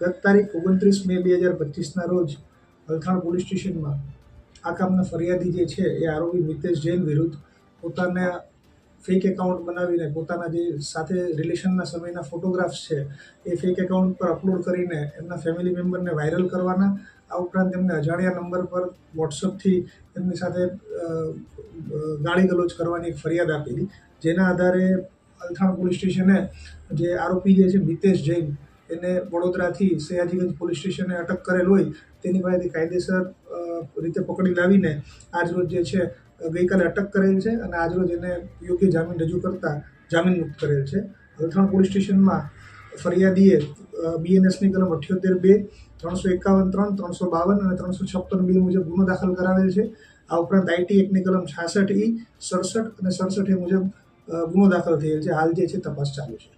ગત તારીખ ઓગણત્રીસ મે બે હજાર પચીસના રોજ અલથાણ પોલીસ સ્ટેશનમાં આ કામના ફરિયાદી જે છે એ આરોપી મિતેશ જૈન વિરુદ્ધ પોતાના ફેક એકાઉન્ટ બનાવીને પોતાના જે સાથે રિલેશનના સમયના ફોટોગ્રાફ્સ છે એ ફેક એકાઉન્ટ પર અપલોડ કરીને એમના ફેમિલી મેમ્બરને વાયરલ કરવાના. આ ઉપરાંત એમને અજાણ્યા નંબર પર વોટ્સઅપથી એમની સાથે ગાળી ગલોચ કરવાની એક ફરિયાદ આપેલી. જેના આધારે અલથાણ પોલીસ સ્ટેશને જે આરોપી જે છે મિતેશ જૈન એને વડોદરાથી સયાજીગંજ પોલીસ સ્ટેશને અટક કરેલ હોય, તેની પાસેથી કાયદેસર રીતે પકડી લાવીને આજરોજ જે છે, ગઈકાલે અટક કરેલ છે અને આજરોજ એને યોગ્ય જામીન રજૂ કરતા જામીન મુક્ત કરેલ છે. અલથાણ પોલીસ સ્ટેશનમાં ફરિયાદીએ બીએનએસની કલમ અઠ્યોતેર બે, ત્રણસો એકાવન ત્રણ, ત્રણસો બાવન અને ત્રણસો છપ્પન બે મુજબ ગુનો દાખલ કરાવેલ છે. આ ઉપરાંત આઈટી એકની કલમ છાસઠ ઈ, સડસઠ અને સડસઠ એ મુજબ ગુનો દાખલ થયેલ છે. હાલ જે છે, તપાસ ચાલુ છે.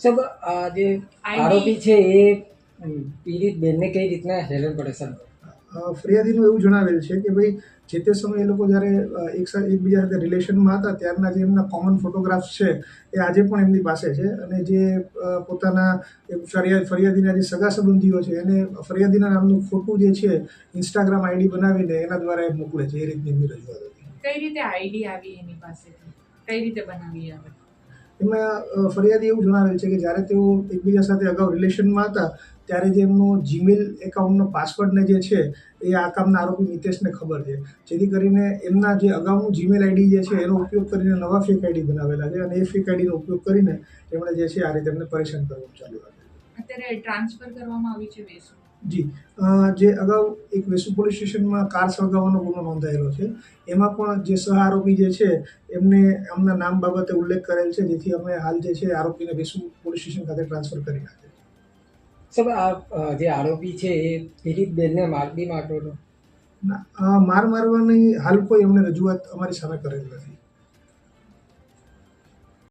સાહેબ આ જે આરોપી છે એ પીડિત બેનને કઈ રીતના હેરાન પડે સર ફરિયાદીનું એવું જણાવેલ છે કે ભાઈ જે તે સમયે એ લોકો જ્યારે એક સાથે એકબીજા સાથે રિલેશનમાં હતા ત્યારના જે એમના કોમન ફોટોગ્રાફ્સ છે એ આજે પણ એમની પાસે છે અને જે પોતાના ફરિયાદ ફરિયાદીના જે સગા સંબંધીઓ છે એને ફરિયાદીના નામનું ખોટું જે છે ઇન્સ્ટાગ્રામ આઈડી બનાવીને એના દ્વારા એ મોકલે છે એ રીતની એમની રજૂઆત હતી. કઈ રીતે આઈડી આવી એની પાસે કઈ રીતે બનાવી આવે એમાં ફરિયાદી એવું જણાવેલ છે કે જ્યારે તેઓ એકબીજા સાથે અગાઉ રિલેશનમાં હતા, ત્યારે જે એમનો જીમેલ એકાઉન્ટનો પાસવર્ડને જે છે, એ આ કામના આરોપી મિતેશને ખબર છે. જેથી કરીને એમના જે અગાઉનું જીમેલ આઈડી જે છે, એનો ઉપયોગ કરીને નવા ફેક આઈડી બનાવેલા છે અને એ ફેક આઈડીનો ઉપયોગ કરીને એમણે જે છે, આ રીતે એમને પરેશાન કરવાનું ચાલુ રાખ્યું. અત્યારે ટ્રાન્સફર કરવામાં આવી છે વેસુ જી. જે અગાઉ એક વેસુ પોલીસ સ્ટેશનમાં કાર સળગાવવાનો ગુનો નોંધાયેલો છે. એમાં પણ જે સહ આરોપી જે છે એમને એમના નામ બાબતે ઉલ્લેખ કરેલ છે જેથી અમે હાલ જે છે આરોપીને વેસુ પોલીસ સ્ટેશન ખાતે ટ્રાન્સફર કરી નાખે સર આ જે આરોપી છે એ પીડિત બેનને માર બી મારતો હતો? ના, માર મારવાની હાલ કોઈ એમને રજૂઆત અમારી સામે કરેલ નથી.